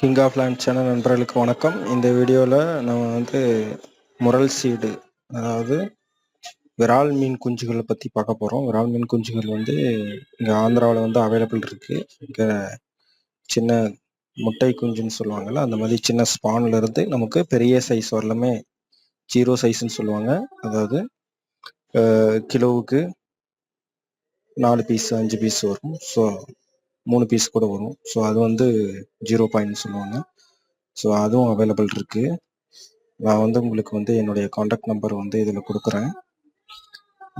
King of land channel நண்பர்களுக்கு வணக்கம். இந்த வீடியோவில் நம்ம வந்து முரல் சீடு அதாவது விரால் மீன் குஞ்சுகளை பற்றி பார்க்க போகிறோம் விரால் மீன் குஞ்சுகள் வந்து இங்கே ஆந்திராவில் வந்து அவைலபிள் இருக்குது இங்கே சின்ன முட்டை குஞ்சுன்னு சொல்லுவாங்கள்ல அந்த மாதிரி சின்ன ஸ்பான்லேருந்து நமக்கு பெரிய சைஸ் வரலுமே ஜீரோ சைஸ்ன்னு சொல்லுவாங்க. அதாவது கிலோவுக்கு நாலு பீஸ் அஞ்சு பீஸ் வரும். ஸோ மூணு பீஸ் கூட வரும். ஸோ அது வந்து ஜீரோ பாயிண்ட் சொல்லுவாங்க. ஸோ அதுவும் அவைலபிள் இருக்கு. நான் வந்து உங்களுக்கு வந்து என்னுடைய காண்டாக்ட் நம்பர் வந்து இதில் கொடுக்குறேன்.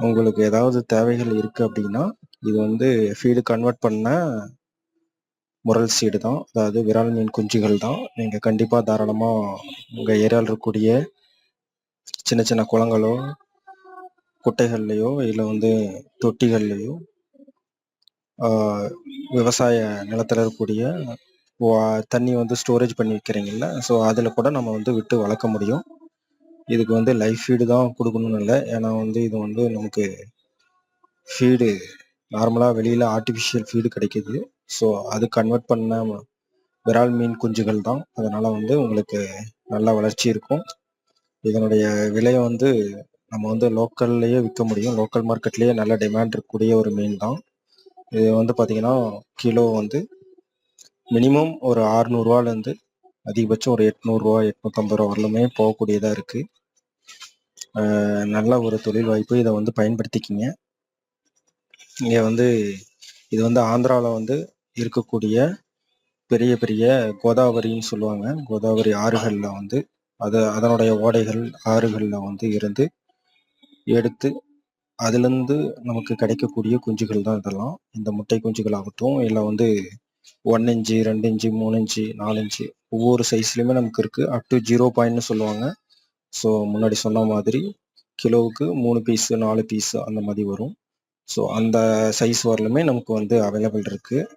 உங்களுக்கு ஏதாவது தேவைகள் இருக்குது அப்படின்னா இது வந்து ஃபீடு கன்வெர்ட் பண்ண முரல் சீடு தான். அதாவது விரால் மீன் குஞ்சுகள் தான். நீங்கள் கண்டிப்பாக தாராளமாக உங்கள் ஏரியாவில் இருக்கக்கூடிய சின்ன சின்ன குளங்களோ குட்டைகள்லையோ இல்லை வந்து தொட்டிகள்லையோ விவசாய நிலத்தில் இருக்கக்கூடிய தண்ணி வந்து ஸ்டோரேஜ் பண்ணி வைக்கிறீங்கல்ல ஸோ அதில் கூட நம்ம வந்து விட்டு வளர்க்க முடியும். இதுக்கு வந்து லைஃப் ஃபீடு தான் கொடுக்கணும்னு இல்லை ஏன்னா வந்து இது வந்து நமக்கு ஃபீடு நார்மலாக வெளியில் ஆர்டிஃபிஷியல் ஃபீடு கிடைக்குது. ஸோ அது கன்வெர்ட் பண்ண விரால் மீன் குஞ்சுகள் தான். அதனால் வந்து உங்களுக்கு நல்ல வளர்ச்சி இருக்கும். இதனுடைய விலையை வந்து நம்ம வந்து லோக்கல்லையே விற்க முடியும். லோக்கல் மார்க்கெட்லேயே நல்ல டிமாண்ட் இருக்கக்கூடிய ஒரு மீன் தான். இது வந்து பார்த்தீங்கன்னா கிலோ வந்து மினிமம் ஒரு ஆறுநூறுவாலேருந்து அதிகபட்சம் ஒரு எட்நூறுரூவா எட்நூற்றம்பது ரூபா வரலுமே போகக்கூடியதாக இருக்குது நல்ல ஒரு தொழில் வாய்ப்பு. இதை வந்து பயன்படுத்திக்கிங்க. இங்கே வந்து இது வந்து ஆந்திராவில் வந்து இருக்கக்கூடிய பெரிய பெரிய கோதாவரின்னு சொல்லுவாங்க. கோதாவரி ஆறுகளில் வந்து அது அதனுடைய ஓடைகள் ஆறுகளில் வந்து இருந்து எடுத்து அதுலேருந்து நமக்கு கிடைக்கக்கூடிய குஞ்சுகள் தான் இதெல்லாம். இந்த முட்டை குஞ்சுகள் ஆகட்டும் இல்லை வந்து ஒன் இன்ச்சு ரெண்டு இன்ச்சு மூணு இன்ச்சு நாலு இன்ச்சு ஒவ்வொரு சைஸ்லையுமே நமக்கு இருக்குது அப் டு ஜீரோ பாயிண்ட்னு சொல்லுவாங்க. ஸோ முன்னாடி சொன்ன மாதிரி கிலோவுக்கு மூணு பீஸு நாலு பீஸு அந்த மாதிரி வரும். ஸோ அந்த சைஸ் வரலுமே நமக்கு வந்து அவைலபிள் இருக்குது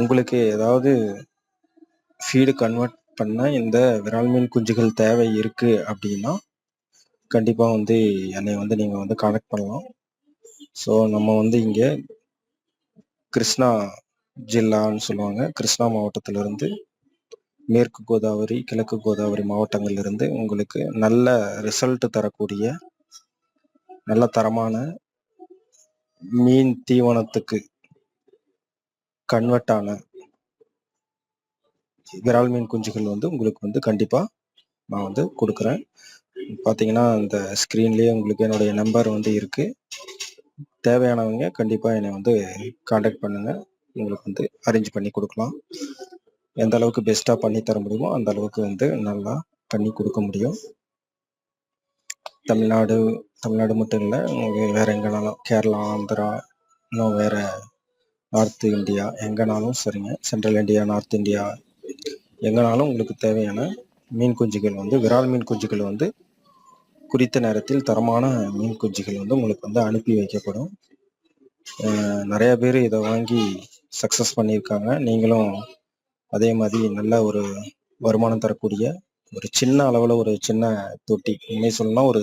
உங்களுக்கு ஏதாவது ஃபீடு கன்வெர்ட் பண்ண இந்த விரால் மீன் குஞ்சுகள் தேவை இருக்குது அப்படின்னா கண்டிப்பாக வந்து என்னை வந்து நீங்கள் வந்து கனெக்ட் பண்ணலாம். ஸோ நம்ம வந்து இங்கே கிருஷ்ணா ஜில்லான்னு சொல்லுவாங்க. கிருஷ்ணா மாவட்டத்திலிருந்து மேற்கு கோதாவரி கிழக்கு கோதாவரி மாவட்டங்கள்லேருந்து உங்களுக்கு நல்ல ரிசல்ட் தரக்கூடிய நல்ல தரமான மீன் தீவனத்துக்கு கன்வெர்ட் ஆன விரால் மீன் குஞ்சுகள் வந்து உங்களுக்கு வந்து கண்டிப்பாக நான் வந்து கொடுக்குறேன். பார்த்தீங்கன்னா இந்த ஸ்க்ரீன்லேயே உங்களுக்கு என்னுடைய நம்பர் வந்து இருக்குது தேவையானவங்க கண்டிப்பாக என்னை வந்து காண்டாக்ட் பண்ணுங்கள் உங்களுக்கு வந்து அரேஞ்ச் பண்ணி கொடுக்கலாம். எந்த அளவுக்கு பெஸ்ட்டாக பண்ணி தர முடியுமோ அந்த அளவுக்கு வந்து நல்லா பண்ணி கொடுக்க முடியும். தமிழ்நாடு தமிழ்நாடு மட்டும் இல்லை உங்களுக்கு வேற எங்கேனாலும் கேரளா ஆந்திரா இன்னும் வேற நார்த் இந்தியா எங்கேனாலும் சரிங்க. சென்ட்ரல் இந்தியா நார்த் இந்தியா எங்கேனாலும் உங்களுக்கு தேவையான மீன் குஞ்சுகள் வந்து விரால் மீன் குஞ்சுகள் வந்து குறித்த நேரத்தில் தரமான மீன் குஞ்சுகள் வந்து உங்களுக்கு வந்து அனுப்பி வைக்கப்படும். நிறைய பேர் இதை வாங்கி சக்ஸஸ் பண்ணியிருக்காங்க. நீங்களும் அதே மாதிரி நல்ல ஒரு வருமானம் தரக்கூடிய ஒரு சின்ன அளவில் ஒரு சின்ன தொட்டி உண்மை சொல்லணும்னா ஒரு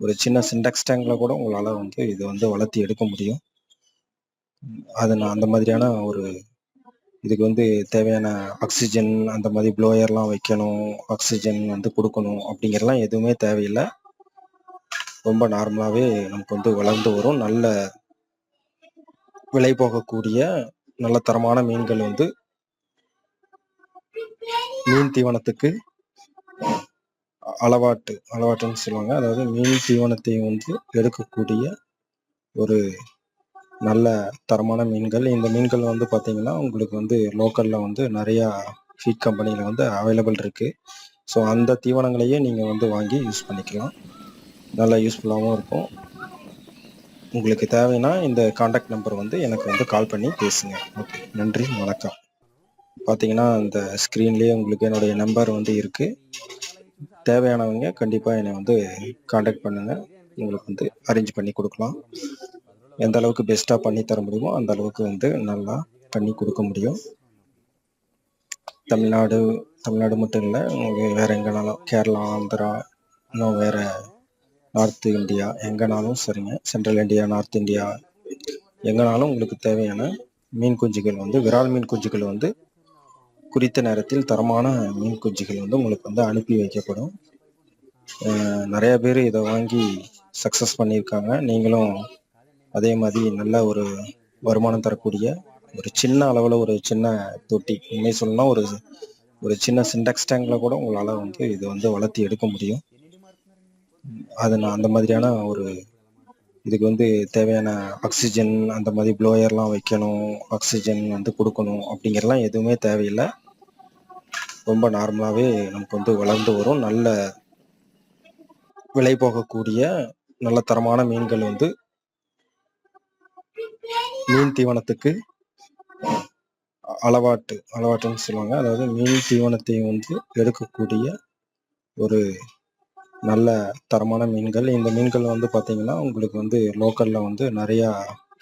ஒரு சின்ன சின்டெக்ஸ் டேங்கில் கூட உங்களால் வந்து இதை வந்து வளர்த்தி எடுக்க முடியும். அது நான் அந்த மாதிரியான ஒரு இதுக்கு வந்து தேவையான ஆக்சிஜன் அந்த மாதிரி ப்ளோயர்லாம் வைக்கணும் ஆக்சிஜன் வந்து கொடுக்கணும் அப்படிங்கிறலாம் எதுவுமே தேவையில்லை. ரொம்ப நார்மலாகவே நமக்கு வந்து வளர்ந்து வரும். நல்ல விலை போகக்கூடிய நல்ல தரமான மீன்கள் வந்து மீன் தீவனத்துக்கு அளவாட்டு அளவாட்டுன்னு சொல்லுவாங்க. அதாவது மீன் தீவனத்தை வந்து எடுக்கக்கூடிய ஒரு நல்ல தரமான மீன்கள். இந்த மீன்கள் வந்து பார்த்தீங்கன்னா உங்களுக்கு வந்து லோக்கலில் வந்து நிறையா ஃபீட் கம்பெனியில் வந்து அவைலபிள் இருக்குது ஸோ அந்த தீவனங்களையே நீங்கள் வந்து வாங்கி யூஸ் பண்ணிக்கலாம். நல்லா யூஸ்ஃபுல்லாகவும் இருக்கும். உங்களுக்கு தேவைன்னா இந்த காண்டாக்ட் நம்பர் வந்து எனக்கு வந்து கால் பண்ணி பேசுங்க. ஓகே நன்றி வணக்கம். பார்த்தீங்கன்னா இந்த ஸ்க்ரீன்லேயே உங்களுக்கு என்னுடைய நம்பர் வந்து இருக்குது தேவையானவங்க கண்டிப்பாக என்னை வந்து காண்டாக்ட் பண்ணுங்கள் உங்களுக்கு வந்து அரேஞ்ச் பண்ணி கொடுக்கலாம். எந்த அளவுக்கு பெஸ்ட்டாக பண்ணி தர முடியுமோ அந்த அளவுக்கு வந்து நல்லா பண்ணி கொடுக்க முடியும். தமிழ்நாடு தமிழ்நாடு மட்டும் இல்லை வேறு வேற எங்கேனாலும் கேரளா ஆந்திரா இன்னும் வேற நார்த் இந்தியா எங்கேனாலும் சரிங்க. சென்ட்ரல் இந்தியா நார்த் இந்தியா எங்கேனாலும் உங்களுக்கு தேவையான மீன் குஞ்சுகள் வந்து விரால் மீன் குஞ்சுகள் வந்து குறித்த நேரத்தில் தரமான மீன் குஞ்சுகள் வந்து உங்களுக்கு வந்து அனுப்பி வைக்கப்படும். நிறைய பேர் இதை வாங்கி சக்ஸஸ் பண்ணியிருக்காங்க. நீங்களும் அதே மாதிரி நல்ல ஒரு வருமானம் தரக்கூடிய ஒரு சின்ன அளவில் ஒரு சின்ன தொட்டி. உண்மை சொல்லணும்னா ஒரு ஒரு சின்ன சின்டெக்ஸ் டேங்கில் கூட உங்களால் வந்து இதை வந்து வளர்த்தி எடுக்க முடியும். அது நான் அந்த மாதிரியான ஒரு இதுக்கு வந்து தேவையான ஆக்சிஜன் அந்த மாதிரி ப்ளோயர்லாம் வைக்கணும் ஆக்சிஜன் வந்து கொடுக்கணும் அப்படிங்கிறலாம் எதுவுமே தேவையில்லை. ரொம்ப நார்மலாகவே நமக்கு வந்து வளர்ந்து வரும். நல்ல விலை போகக்கூடிய நல்ல தரமான மீன்கள் வந்து மீன் தீவனத்துக்கு அளவாட்டு அளவாட்டுன்னு சொல்லுவாங்க. அதாவது மீன் தீவனத்தை வந்து எடுக்கக்கூடிய ஒரு நல்ல தரமான மீன்கள். இந்த மீன்கள் வந்து பார்த்தீங்கன்னா உங்களுக்கு வந்து லோக்கலில் வந்து நிறையா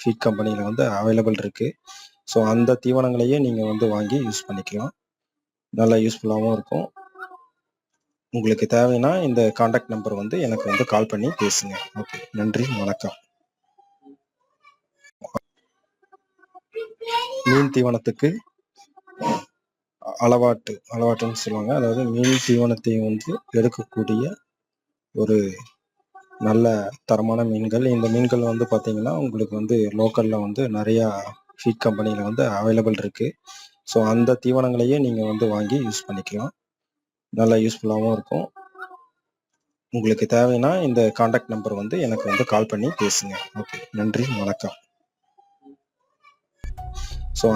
ஃபீட் கம்பெனியில் வந்து அவைலபிள் இருக்குது ஸோ அந்த தீவனங்களையே நீங்கள் வந்து வாங்கி யூஸ் பண்ணிக்கலாம். நல்லா யூஸ்ஃபுல்லாகவும் இருக்கும். உங்களுக்கு தேவைன்னா இந்த காண்டாக்ட் நம்பர் வந்து எனக்கு வந்து கால் பண்ணி பேசுங்க. ஓகே நன்றி வணக்கம். மீன் தீவனத்துக்கு அளவாட்டு அளவாட்டுன்னு சொல்லுவாங்க. அதாவது மீன் தீவனத்தை வந்து எடுக்கக்கூடிய ஒரு நல்ல தரமான மீன்கள். இந்த மீன்கள் வந்து பார்த்தீங்கன்னா உங்களுக்கு வந்து லோக்கலில் வந்து நிறையா ஃபீட் கம்பெனியில் வந்து அவைலபிள் இருக்குது ஸோ அந்த தீவனங்களையே நீங்கள் வந்து வாங்கி யூஸ் பண்ணிக்கலாம். நல்லா யூஸ்ஃபுல்லாகவும் இருக்கும். உங்களுக்கு தேவைன்னா இந்த காண்டாக்ட் நம்பர் வந்து எனக்கு வந்து கால் பண்ணி பேசுங்க. ஓகே நன்றி வணக்கம். ஸோ